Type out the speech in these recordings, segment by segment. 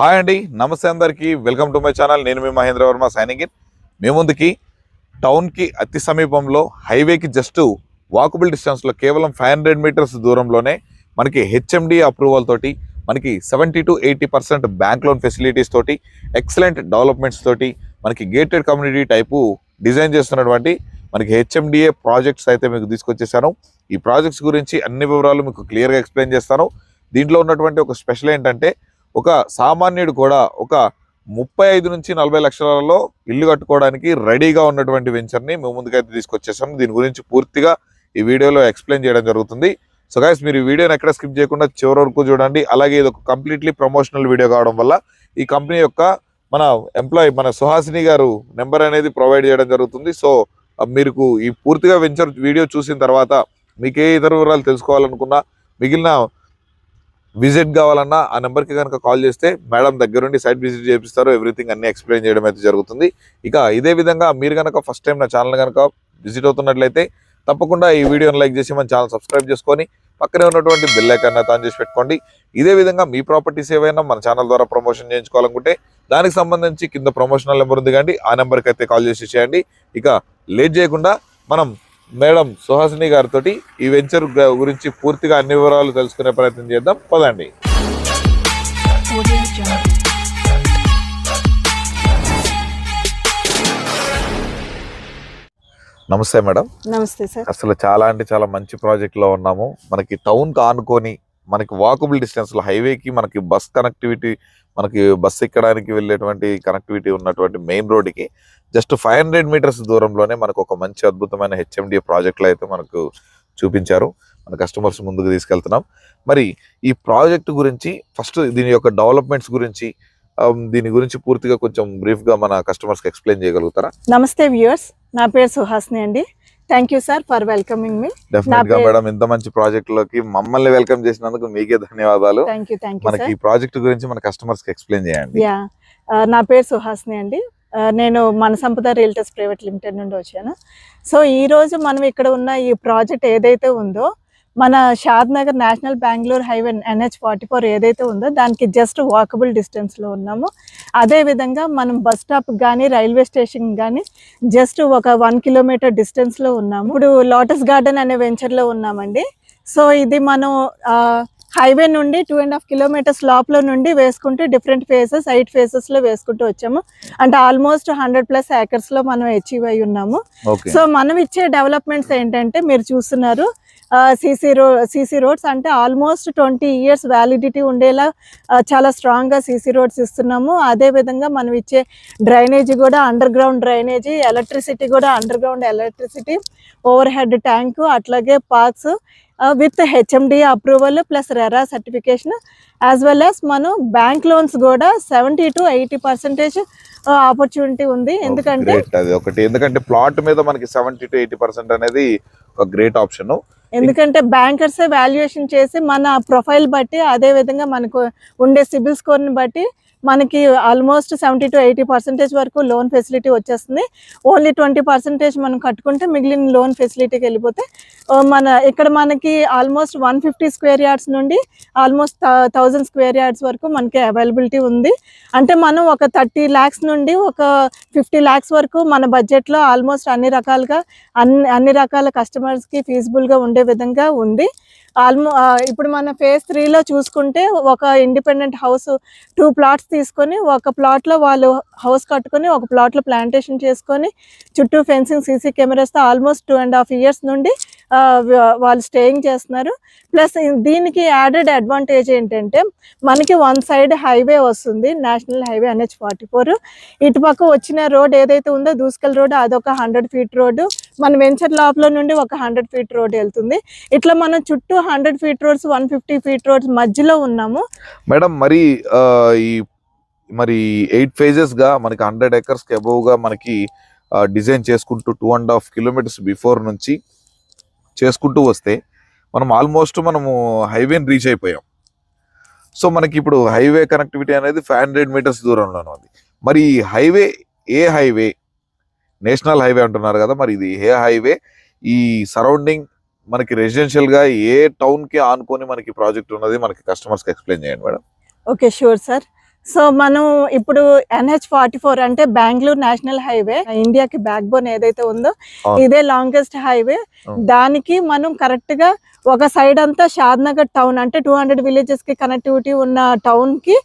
Hi అండి. నమస్తే అందరికీ. Welcome to my channel. నేను మీ మహేంద్ర వర్మ సైనింగ్ ఇన్. మీ ముందుకి టౌన్కి అతి సమీపంలో హైవేకి జస్ట్ వాకబుల్ డిస్టెన్స్లో కేవలం ఫైవ్ హండ్రెడ్ మీటర్స్ దూరంలోనే మనకి హెచ్ఎండి అప్రూవల్ తోటి మనకి seventy to eighty percent bank loan facilities తోటి ఎక్సలెంట్ డెవలప్మెంట్స్ తోటి మనకి గేటెడ్ కమ్యూనిటీ టైపు డిజైన్ చేస్తున్నటువంటి మనకి హెచ్ఎండిఏ ప్రాజెక్ట్స్ అయితే మీకు తీసుకొచ్చేసాను. ఈ ప్రాజెక్ట్స్ గురించి అన్ని వివరాలు మీకు క్లియర్గా ఎక్స్ప్లెయిన్ చేస్తాను. దీంట్లో ఉన్నటువంటి ఒక స్పెషల్ ఏంటంటే ఒక సామాన్యుడు కూడా ఒక ముప్పై ఐదు నుంచి నలభై లక్షలలో ఇల్లు కట్టుకోవడానికి రెడీగా ఉన్నటువంటి వెంచర్ని మేము ముందుకైతే తీసుకొచ్చేసాము దీని గురించి పూర్తిగా ఈ వీడియోలో ఎక్స్ప్లెయిన్ చేయడం జరుగుతుంది. సో గైస్ మీరు ఈ వీడియోని ఎక్కడ స్కిప్ చేయకుండా చివరి వరకు చూడండి. అలాగే ఇది ఒక కంప్లీట్లీ ప్రమోషనల్ వీడియో కావడం వల్ల ఈ కంపెనీ యొక్క మన ఎంప్లాయీ మన సుహాసిని గారు నెంబర్ అనేది ప్రొవైడ్ చేయడం జరుగుతుంది. సో మీకు ఈ పూర్తిగా వెంచర్ వీడియో చూసిన తర్వాత మీకు ఏ ఇతర వివరాలు తెలుసుకోవాలనుకున్నా మిగిలిన విజిట్ కావాలన్నా ఆ నెంబర్కి కనుక కాల్ చేస్తే మేడం దగ్గరుండి సైట్ విజిట్ చేపిస్తారు. ఎవ్రీథింగ్ అన్ని ఎక్స్ప్లెయిన్ చేయడం అయితే జరుగుతుంది. ఇక ఇదే విధంగా మీరు కనుక ఫస్ట్ టైం నా ఛానల్ కనుక విజిట్ అవుతున్నట్లయితే తప్పకుండా ఈ వీడియోని లైక్ చేసి మన ఛానల్ సబ్స్క్రైబ్ చేసుకొని పక్కనే ఉన్నటువంటి బెల్ ఐకాన్ ఆన్ చేసి పెట్టుకోండి. ఇదే విధంగా మీ ప్రాపర్టీస్ ఏవైనా మన ఛానల్ ద్వారా ప్రమోషన్ చేయించుకోవాలనుకుంటే దానికి సంబంధించి కింద ప్రమోషనల్ నెంబర్ ఉంది కానీ ఆ నెంబర్కి అయితే కాల్ చేసి చేయండి. ఇక లేట్ చేయకుండా మనం మేడం సుహాసిని గారితో ఈ వెంచర్ గురించి పూర్తిగా అన్ని వివరాలు తెలుసుకునే ప్రయత్నం చేద్దాం. పదండి. నమస్తే మేడం. నమస్తే సార్. అసలు చాలా అంటే చాలా మంచి ప్రాజెక్ట్లో ఉన్నాము. మనకి టౌన్ ఆనుకొని మనకి వాకబుల్ డిస్టెన్స్లో హైవేకి మనకి బస్ కనెక్టివిటీ మనకి బస్ ఎక్కడానికి వెళ్ళేటువంటి కనెక్టివిటీ ఉన్నటువంటి మెయిన్ రోడ్డుకి జస్ట్ ఫైవ్ హండ్రెడ్ మీటర్స్ దూరంలోనే మనకు ఒక మంచి అద్భుతమైన హెచ్ఎండి ప్రాజెక్టులు అయితే మనకు చూపించారు. మన కస్టమర్స్ ముందుకు తీసుకెళ్తున్నాం. మరి ఈ ప్రాజెక్ట్ గురించి ఫస్ట్ దీని యొక్క డెవలప్మెంట్స్ గురించి um, దీని గురించి పూర్తిగా కొంచెం బ్రీఫ్గా మన కస్టమర్స్కి ఎక్స్ప్లెయిన్ చేయగలుగుతారా? నమస్తే వ్యూయర్స్ నా పేరు సుహాస్ని అండి. Thank you sir for welcoming మీ డెఫినెట్గా మేడం ఇంత మంచి ప్రాజెక్ట్లోకి మమ్మల్ని వెల్కమ్ చేసినందుకు మీకే ధన్యవాదాలు. థ్యాంక్ యూ థ్యాంక్ యూ మనకి ఈ ప్రాజెక్ట్ గురించి మన కస్టమర్స్కి ఎక్స్ప్లెయిన్ చేయండి. యా నా పేరు సుహాస్ని అండి. ఆ, నేను మన సంపద రియల్టర్స్ ప్రైవేట్ లిమిటెడ్ నుండి వచ్చాను. సో ఈ రోజు మనం ఇక్కడ ఉన్న ఈ ప్రాజెక్ట్ ఏదైతే ఉందో మన Shadnagar national Bengaluru highway NH forty four ఏదైతే ఉందో దానికి జస్ట్ వాకబుల్ డిస్టెన్స్లో ఉన్నాము. అదే విధంగా మనం బస్ స్టాప్ కానీ రైల్వే స్టేషన్ కానీ జస్ట్ ఒక వన్ కిలోమీటర్ డిస్టెన్స్లో ఉన్నాము. ఇప్పుడు లోటస్ గార్డెన్ అనే వెంచర్లో ఉన్నామండి. సో ఇది మనం హైవే నుండి టూ అండ్ హాఫ్ కిలోమీటర్స్ లోపల నుండి వేసుకుంటూ డిఫరెంట్ ఫేసెస్ ఎయిట్ ఫేసెస్లో వేసుకుంటూ వచ్చాము. అంటే ఆల్మోస్ట్ హండ్రెడ్ ప్లస్ ఏకర్స్లో మనం అచీవ్ అయి ఉన్నాము. సో మనం ఇచ్చే డెవలప్మెంట్స్ ఏంటంటే మీరు చూస్తున్నారు సీసీ రో సీసీ రోడ్స్ అంటే ఆల్మోస్ట్ ట్వంటీ ఇయర్స్ వ్యాలిడిటీ ఉండేలా చాలా స్ట్రాంగ్గా సీసీ రోడ్స్ ఇస్తున్నాము. అదే విధంగా మనం ఇచ్చే డ్రైనేజీ కూడా అండర్ గ్రౌండ్ డ్రైనేజీ ఎలక్ట్రిసిటీ కూడా underground electricity overhead tank అట్లాగే parks with HMD approval plus RERA certification as well as మనం బ్యాంక్ లోన్స్ కూడా seventy to eighty percentage opportunity ఉంది. ఎందుకంటే అది ఒకటి. ఎందుకంటే ప్లాట్ మీద మనకి సెవెంటీ టు ఎయిటీ పర్సెంట్ అనేది ఒక గ్రేట్ ఆప్షన్. ఎందుకంటే బ్యాంకర్స్ వాల్యుయేషన్ చేసి మన ప్రొఫైల్ బట్టి అదే విధంగా మనకు ఉండే సిబిల్ స్కోర్ని బట్టి మనకి almost seventy to eighty percentage వరకు లోన్ ఫెసిలిటీ వచ్చేస్తుంది. ఓన్లీ ట్వంటీ పర్సెంటేజ్ మనం కట్టుకుంటే మిగిలిన లోన్ ఫెసిలిటీకి వెళ్ళిపోతే మన ఇక్కడ మనకి almost one fifty square yards నుండి ఆల్మోస్ట్ థౌజండ్ స్క్వేర్ యార్డ్స్ వరకు మనకి అవైలబిలిటీ ఉంది. అంటే మనం ఒక థర్టీ ల్యాక్స్ నుండి ఒక ఫిఫ్టీ ల్యాక్స్ వరకు మన బడ్జెట్లో ఆల్మోస్ట్ అన్ని రకాలుగా అన్ని అన్ని రకాల కస్టమర్స్కి ఫీజిబుల్గా ఉండే విధంగా ఉంది. ఆల్మో ఇప్పుడు మన ఫేజ్ త్రీలో చూసుకుంటే ఒక ఇండిపెండెంట్ హౌస్ టూ ప్లాట్స్ తీసుకొని ఒక ప్లాట్లో వాళ్ళు హౌస్ కట్టుకొని ఒక ప్లాట్లో ప్లాంటేషన్ చేసుకొని చుట్టూ fencing CC కెమెరాస్తో almost two and half years నుండి వాళ్ళు స్టేయింగ్ చేస్తున్నారు. ప్లస్ దీనికి యాడెడ్ అడ్వాంటేజ్ ఏంటంటే మనకి వన్ సైడ్ హైవే వస్తుంది national highway NH forty four ఇటుపక్క వచ్చిన రోడ్ ఏదైతే ఉందో దూసుకల్ రోడ్ అదొక హండ్రెడ్ ఫీట్ రోడ్డు మన వెంచర్ లోపల నుండి ఒక హండ్రెడ్ ఫీట్ రోడ్ వెళ్తుంది. ఇట్లా మనం చుట్టూ hundred feet roads one fifty feet roads మధ్యలో ఉన్నాము. మేడం మరి ఈ మరి ఎయిట్ ఫేజెస్గా మనకి హండ్రెడ్ ఎకర్స్కి గా మనకి డిజైన్ చేసుకుంటూ two and half kilometres before నుంచి చేసుకుంటూ వస్తే మనం ఆల్మోస్ట్ మనము హైవేని రీచ్ అయిపోయాం. సో మనకి ఇప్పుడు హైవే కనెక్టివిటీ అనేది ఫైవ్ హండ్రెడ్ మీటర్స్ దూరంలోనే ఉంది. మరి ఈ హైవే ఏ హైవే నేషనల్ హైవే అంటున్నారు కదా మరి ఇది ఏ హైవే ఈ సరౌండింగ్ మనకి రెసిడెన్షియల్గా ఏ టౌన్కి ఆనుకొని మనకి ప్రాజెక్ట్ ఉన్నది మనకి కస్టమర్స్కి ఎక్స్ప్లెయిన్ చేయండి madam. Okay sure sir so మనం ఇప్పుడు ఎన్హెచ్ ఫార్టీ ఫోర్ అంటే బెంగళూరు నేషనల్ హైవే ఇండియాకి బ్యాక్ బోన్ ఏదైతే ఉందో. ఇదే లాంగెస్ట్ హైవే. దానికి మనం కరెక్ట్గా ఒక సైడ్ అంతా షాద్ నగర్ టౌన్ అంటే టూ హండ్రెడ్ విలేజెస్కి కనెక్టివిటీ ఉన్న టౌన్కి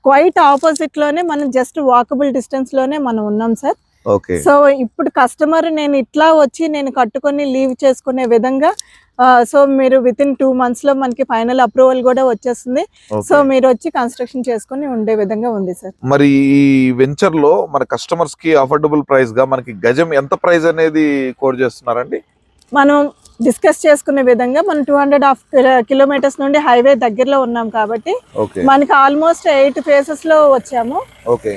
క్వైట్ ఆపోజిట్లోనే మనం జస్ట్ వాకబుల్ డిస్టెన్స్లోనే మనం ఉన్నాం సార్ సో ఇప్పుడు కస్టమర్ నేను ఇట్లా వచ్చి నేను కట్టుకొని లీవ్ చేసుకునే విధంగా సో మీరు విత్ ఇన్ టూ మంత్స్లో మనకి ఫైనల్ అప్రూవల్ కూడా వచ్చేస్తుంది. సో మీరు వచ్చి కన్స్ట్రక్షన్ చేసుకుని ఉండే విధంగా ఉంది సార్ మరి ఈ వెంచర్లో మన కస్టమర్స్కి అఫోర్డబుల్ ప్రైస్గా మనకి గజం ఎంత ప్రైస్ అనేది కోడ్ చేస్తున్నారండి? మనం డిస్కస్ చేసుకునే విధంగా మనం టూ హండ్రెడ్ హాఫ్ కిలోమీటర్స్ నుండి హైవే దగ్గరలో ఉన్నాం కాబట్టి మనకి ఆల్మోస్ట్ ఎయిట్ ఫేసెస్లో వచ్చాము.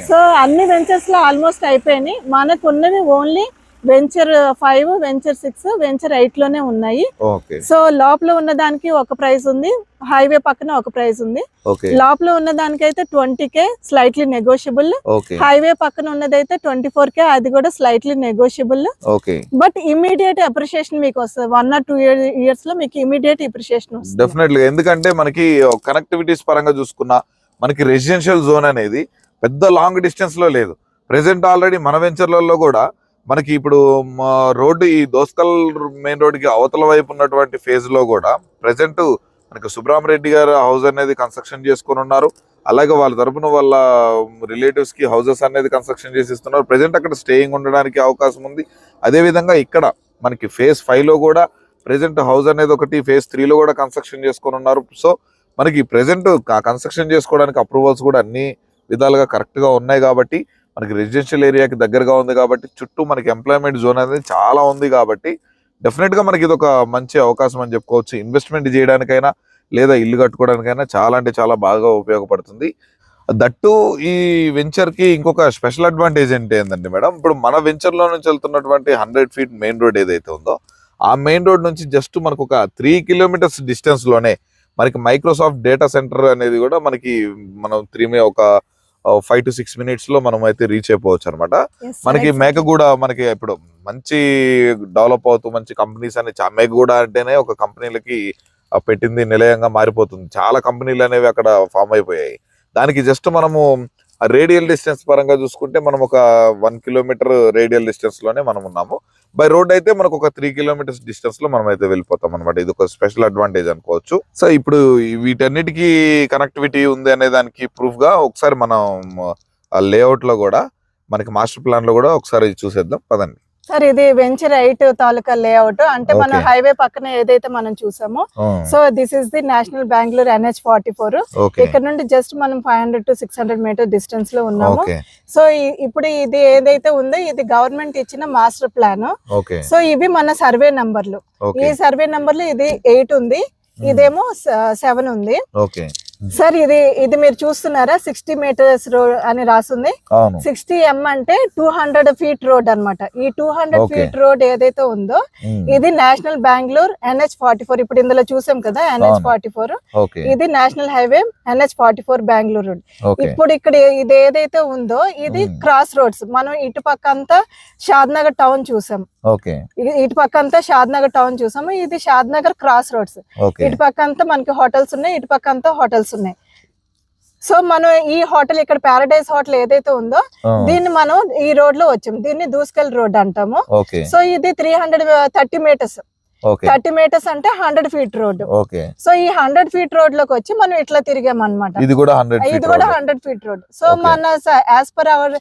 సో అన్ని వెంచర్స్లో ఆల్మోస్ట్ అయిపోయినాయి. మనకు ఉన్నవి only venture five venture six venture ఎయిట్లోనే ఉన్నాయి. సో లోపల ఉన్న దానికి ఒక ప్రైస్ ఉంది. హైవే పక్కన ఒక ప్రైస్ ఉంది. లోపల ఉన్న దానికైతే twenty K slightly negotiable. Highway పక్కన ఉన్నదైతే ట్వంటీ ఫోర్ కే అది కూడా slightly negotiable. But immediate appreciation మీకు వస్తుంది. వన్ ఆర్ టూ ఇయర్స్లో మీకు ఇమీడియట్ అప్రిషియేషన్ వస్తుంది. డెఫినెట్లీ ఎందుకంటే మనకి కనెక్టివిటీస్ పరంగా చూసుకున్నా మనకి రెసిడెన్షియల్ జోన్ అనేది పెద్ద లాంగ్ డిస్టెన్స్లో లేదు. ప్రెసెంట్ ఆల్రెడీ మన వెంచర్లలో కూడా మనకి ఇప్పుడు మా రోడ్డు ఈ దోస్కల్ మెయిన్ రోడ్డుకి అవతల వైపు ఉన్నటువంటి ఫేజ్లో కూడా ప్రజెంట్ మనకి సుబ్రహ్మరెడ్డి గారు హౌస్ అనేది కన్స్ట్రక్షన్ చేసుకొని ఉన్నారు. అలాగే వాళ్ళ తరపున వాళ్ళ రిలేటివ్స్కి హౌసెస్ అనేది కన్స్ట్రక్షన్ చేసి ఇస్తున్నారు. ప్రెసెంట్ అక్కడ స్టేయింగ్ ఉండడానికి అవకాశం ఉంది. అదే విధంగా ఇక్కడ మనకి ఫేజ్ ఫైవ్లో కూడా ప్రజెంట్ హౌస్ అనేది ఒకటి ఫేజ్ త్రీలో కూడా కన్స్ట్రక్షన్ చేసుకొని ఉన్నారు. సో మనకి ప్రజెంట్ కన్స్ట్రక్షన్ చేసుకోవడానికి అప్రూవల్స్ కూడా అన్ని విధాలుగా కరెక్ట్గా ఉన్నాయి కాబట్టి మనకి రెసిడెన్షియల్ ఏరియాకి దగ్గరగా ఉంది కాబట్టి చుట్టూ మనకి ఎంప్లాయ్మెంట్ జోన్ అనేది చాలా ఉంది కాబట్టి డెఫినెట్గా మనకి ఇది ఒక మంచి అవకాశం అని చెప్పుకోవచ్చు. ఇన్వెస్ట్మెంట్ చేయడానికైనా లేదా ఇల్లు కట్టుకోవడానికైనా చాలా అంటే చాలా బాగా ఉపయోగపడుతుంది. దట్టు ఈ వెంచర్కి ఇంకొక స్పెషల్ అడ్వాంటేజ్ ఏంటి ఏంటంటే మేడం? ఇప్పుడు మన వెంచర్లో నుంచి వెళ్తున్నటువంటి హండ్రెడ్ ఫీట్ మెయిన్ రోడ్ ఏదైతే ఉందో ఆ మెయిన్ రోడ్ నుంచి జస్ట్ మనకు ఒక త్రీ కిలోమీటర్స్ డిస్టెన్స్లోనే మనకి మైక్రోసాఫ్ట్ డేటా సెంటర్ అనేది కూడా మనకి మనం త్రీ ఒక ఫైవ్ టు సిక్స్ మినిట్స్లో మనం అయితే రీచ్ అయిపోవచ్చు అనమాట మనకి sir. మేకగూడ మనకి ఇప్పుడు మంచి డెవలప్ అవుతూ మంచి కంపెనీస్ అని చా- మేకగూడ అంటేనే ఒక కంపెనీలకి పెట్టింది నిలయంగా మారిపోతుంది. చాలా కంపెనీలు అనేవి అక్కడ ఫామ్ అయిపోయాయి. దానికి జస్ట్ మనము రేడియల్ డిస్టెన్స్ పరంగా చూసుకుంటే మనం ఒక వన్ కిలోమీటర్ రేడియల్ డిస్టెన్స్లోనే మనం ఉన్నాము. బై రోడ్ అయితే మనకు ఒక త్రీ కిలోమీటర్స్ డిస్టెన్స్లో మనం అయితే వెళ్ళిపోతాం అనమాట ఇది ఒక స్పెషల్ అడ్వాంటేజ్ అనుకోవచ్చు. సో ఇప్పుడు వీటన్నిటికీ కనెక్టివిటీ ఉంది అనే దానికి ప్రూఫ్గా ఒకసారి మనం లేఅవుట్లో లేఅవుట్లో కూడా మనకి మాస్టర్ ప్లాన్లో కూడా ఒకసారి చూసేద్దాం. పదండి. సార్ ఇది వెంచర్ ఎయిట్ తాలూకా లేఅవుట్. అంటే మన. హైవే పక్కన ఏదైతే మనం చూసామో so this is the national Bengaluru NH forty four ఇక్కడ నుండి జస్ట్ మనం five hundred to six hundred metre డిస్టెన్స్లో ఉన్నాము. సో ఇప్పుడు ఇది ఏదైతే ఉందో ఇది గవర్నమెంట్ ఇచ్చిన మాస్టర్ ప్లాన్ సో ఇవి మన సర్వే నంబర్లు ఈ సర్వే నంబర్లు ఇది ఎయిట్ ఉంది. ఇదేమో సెవెన్ ఉంది. సార్ ఇది ఇది మీరు చూస్తున్నారా? సిక్స్టీ మీటర్స్ రోడ్ అని అవును. సిక్స్టీ ఎం అంటే టూ హండ్రెడ్ ఫీట్ రోడ్ అన్నమాట. ఈ టూ హండ్రెడ్. ఫీట్ రోడ్ ఏదైతే ఉందో ఇది national Bengaluru NH forty four. ఇప్పుడు ఇందులో చూసాం కదా ఎన్హెచ్. Forty four. ఇది national highway NH forty four Bengaluru road. ఇప్పుడు ఇక్కడ ఇది ఏదైతే ఉందో ఇది. Cross roads. మనం ఇటు పక్క అంతా షాద్ నగర్ టౌన్ చూసాం. ఇటు పక్క అంతా షాద్ నగర్ టౌన్ చూసాము. ఇది షాద్ నగర్ క్రాస్ రోడ్స్. ఇటు పక్క అంతా మనకి హోటల్స్ ఉన్నాయి ఇటు పక్క అంతా హోటల్స్ ఉన్నాయి సో మనం ఈ హోటల్ ఇక్కడ పారడైజ్ హోటల్ ఏదైతే ఉందో దీన్ని మనం ఈ రోడ్లో వచ్చాం దీన్ని దూస్కల్ రోడ్ అంటాము. సో ఇది three hundred thirty metres thirty metres అంటే hundred feet road. Okay. So ఈ హండ్రెడ్ ఫీట్ రోడ్లోకి వచ్చి మనం ఇట్లా తిరిగాం అనమాట ఇది కూడా హండ్రెడ్ ఫీట్ రోడ్. సో. మన యాజ్ పర్ అవర్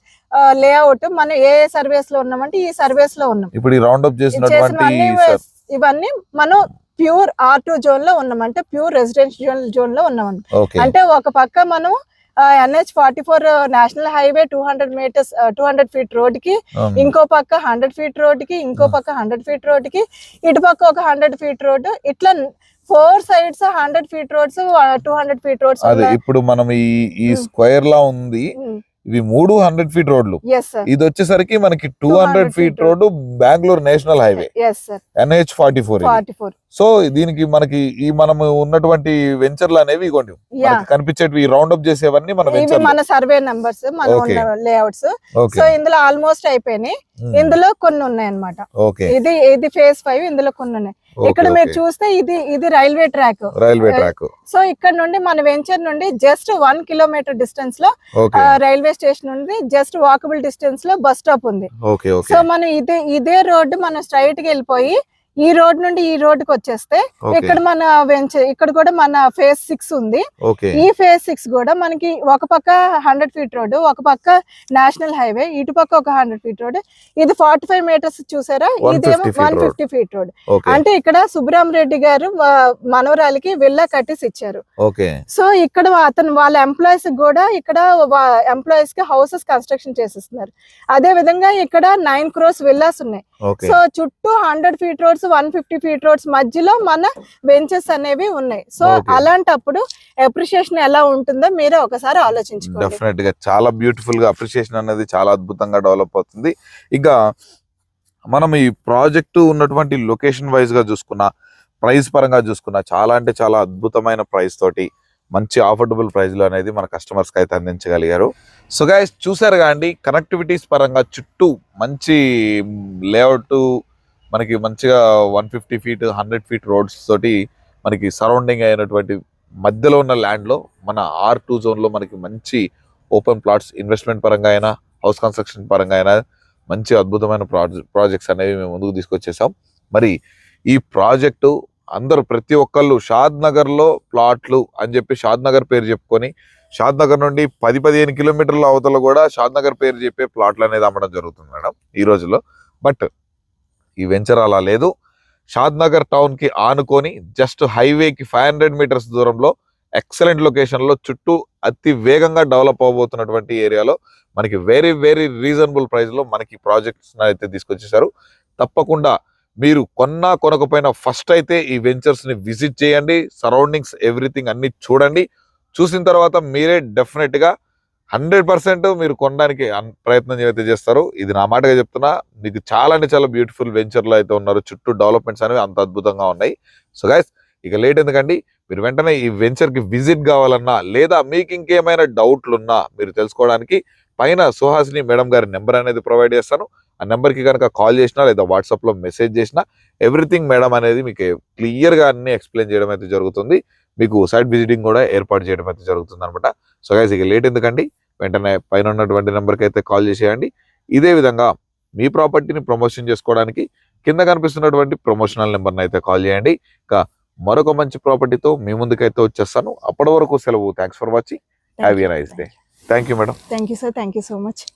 లేఅవుట్ మనం ఏ సర్వీస్లో ఉన్నామంటే ఈ సర్వీస్లో ఉన్నాం. ఇప్పుడు రౌండ్ అప్ చేసినటువంటి ఇవన్నీ మనం ప్యూర్ ఆర్ టూ జోన్లో ఉన్నాం. అంటే ప్యూర్ రెసిడెన్షియల్ జోన్లో ఉన్నాం అంటే ఒక పక్క మనం NH forty four national highway two hundred metres two hundred feet రోడ్కి. ఇంకో పక్క హండ్రెడ్ ఫీట్ రోడ్కి ఇంకో పక్క హండ్రెడ్ ఫీట్ రోడ్కి ఇటు పక్క ఒక హండ్రెడ్ ఫీట్ రోడ్ ఇట్లా four sides hundred feet roads two hundred feet roads అదే ఇప్పుడు మనం ఈ ఈ. స్క్వేర్ లా ఉంది. ఇవి మూడు హండ్రెడ్ ఫీట్ రోడ్లు. ఇది వచ్చేసరికి మనకి two 200 hundred feet road Bengaluru national highway NH forty four forty four so దీనికి మనకి ఈ మనం ఉన్నటువంటి వెంచర్లు అనేవి ఇగోండి. కనిపించేటివి రౌండ్ అప్ చేసేవన్నీ మన మన సర్వే నంబర్స్ మన. లేఅవుట్స్ సో ఇందులో ఆల్మోస్ట్ అయిపోయినాయి. ఇందులో కొన్ని ఉన్నాయి అన్నమాట ఇది ఇది ఫేజ్ ఫైవ్ ఇందులో కొన్ని ఉన్నాయి. ఇక్కడ మీరు చూస్తే ఇది ఇది railway track railway track so ఇక్కడ నుండి మన వెంచర్ నుండి జస్ట్ వన్ కిలోమీటర్ డిస్టెన్స్లో రైల్వే స్టేషన్ నుండి జస్ట్ వాకబుల్ డిస్టెన్స్లో బస్ స్టాప్ ఉంది. సో మనం ఇదే ఇదే రోడ్డు మనం స్ట్రైట్గా వెళ్ళిపోయి ఈ రోడ్ నుండి ఈ రోడ్డుకి వచ్చేస్తే ఓకే. ఇక్కడ మన వెంచర్ ఇక్కడ కూడా మన ఫేజ్ సిక్స్ ఉంది. ఈ ఫేజ్ సిక్స్ కూడా మనకి ఒక పక్క హండ్రెడ్ ఫీట్ రోడ్ ఒక పక్క నేషనల్ హైవే ఇటు పక్క ఒక హండ్రెడ్ ఫీట్ రోడ్ ఇది ఫార్టీ ఫైవ్ మీటర్స్ చూసారా? 150 ఇదేమో వన్. Fifty feet road. అంటే ఇక్కడ సుబ్రహ్మ రెడ్డి గారు మనవరాలికి విల్లా కట్టేసి ఇచ్చారు. సో ఇక్కడ అతను వాళ్ళ ఎంప్లాయీస్ కూడా ఇక్కడ ఎంప్లాయీస్కి హౌసెస్ కన్స్ట్రక్షన్ చేసిస్తున్నారు. అదే విధంగా ఇక్కడ నైన్ క్రోస్ విల్లాస్ ఉన్నాయి. సో చుట్టూ hundred feet roads one fifty feet roads మధ్యలో మన బెంచెస్ అనేవి ఉన్నాయి. సో. అలాంటప్పుడు అప్రిషియేషన్ ఎలా ఉంటుందో మీరే ఒకసారి ఆలోచించుకోండి. డెఫినెట్గా చాలా బ్యూటిఫుల్గా అప్రిషియేషన్ అనేది చాలా అద్భుతంగా డెవలప్ అవుతుంది. ఇంకా మనం ఈ ప్రాజెక్టు ఉన్నటువంటి లొకేషన్ వైజ్గా చూసుకున్నా ప్రైస్ పరంగా చూసుకున్నా చాలా అంటే చాలా అద్భుతమైన ప్రైస్ తోటి మంచి ఆఫర్డబుల్ ప్రైస్లో అనేది మన కస్టమర్స్కి అయితే అందించగలిగారు. సో గైస్ చూసారు కాండి కనెక్టివిటీస్ పరంగా చుట్టూ మంచి లేఅవుట్ మనకి మంచిగా one fifty feet hundred feet roads తోటి మనకి సరౌండింగ్ అయినటువంటి మధ్యలో ఉన్న ల్యాండ్లో మన ఆర్ టూ జోన్లో మనకి మంచి ఓపెన్ ప్లాట్స్ ఇన్వెస్ట్మెంట్ పరంగా అయినా హౌస్ కన్స్ట్రక్షన్ పరంగా అయినా మంచి అద్భుతమైన ప్రాజెక్ట్స్ అనేవి మేము ముందుకు తీసుకొచ్చేసాం. మరి ఈ ప్రాజెక్టు అందరూ ప్రతి ఒక్కళ్ళు షాద్ నగర్లో ప్లాట్లు అని చెప్పి షాద్ నగర్ పేరు చెప్పుకొని షాద్ నగర్ నుండి పది పదిహేను కిలోమీటర్ల అవతల కూడా షాద్ నగర్ పేరు చెప్పే ప్లాట్లు అనేది అమ్మడం జరుగుతుంది మేడం ఈ రోజుల్లో. బట్ ఈ వెంచర్ అలా లేదు. షాద్ నగర్ టౌన్కి ఆనుకొని జస్ట్ హైవేకి ఫైవ్ హండ్రెడ్ మీటర్స్ దూరంలో ఎక్సలెంట్ లొకేషన్లో చుట్టూ అతి వేగంగా డెవలప్ అవబోతున్నటువంటి ఏరియాలో మనకి వెరీ వెరీ రీజనబుల్ ప్రైస్లో మనకి ప్రాజెక్ట్స్ అయితే తీసుకొచ్చేసారు తప్పకుండా మీరు కొన్నా కొనకపోయినా ఫస్ట్ అయితే ఈ వెంచర్స్ని విజిట్ చేయండి. సరౌండింగ్స్ ఎవ్రీథింగ్ అన్ని చూడండి. చూసిన తర్వాత మీరే డెఫినెట్గా హండ్రెడ్ పర్సెంట్ మీరు కొనడానికి అన్- ప్రయత్నం అయితే చేస్తారు ఇది నా మాటగా చెప్తున్నా మీకు చాలా అంటే చాలా బ్యూటిఫుల్ వెంచర్లు అయితే ఉన్నారు. చుట్టూ డెవలప్మెంట్స్ అనేవి అంత అద్భుతంగా ఉన్నాయి. సో గైస్ ఇక లేట్ ఎందుకండి? మీరు వెంటనే ఈ వెంచర్కి విజిట్ కావాలన్నా లేదా మీకు ఇంకేమైనా డౌట్లు ఉన్నా మీరు తెలుసుకోవడానికి పైన సుహాసిని మేడం గారి నెంబర్ అనేది ప్రొవైడ్ చేస్తాను. ఆ నెంబర్కి కనుక కాల్ చేసినా లేదా వాట్సాప్లో మెసేజ్ చేసినా ఎవ్రీథింగ్ మేడం అనేది మీకు క్లియర్గా అన్ని ఎక్స్ప్లెయిన్ చేయడం అయితే జరుగుతుంది. మీకు సైట్ విజిటింగ్ కూడా ఏర్పాటు చేయడం అయితే జరుగుతుంది అనమాట సో గైస్ ఇక లేట్ ఎందుకండి? వెంటనే పైన ఉన్నటువంటి నెంబర్కి అయితే కాల్ చేసేయండి. ఇదే విధంగా మీ ప్రాపర్టీని ప్రమోషన్ చేసుకోవడానికి కింద కనిపిస్తున్నటువంటి ప్రమోషనల్ నెంబర్ని అయితే కాల్ చేయండి. ఇంకా మరొక మంచి ప్రాపర్టీతో మీ ముందుకైతే వచ్చేస్తాను. అప్పటి వరకు సెలవు. Thanks for watching. Have a nice day. Thank you madam. Thank you sir thank you so much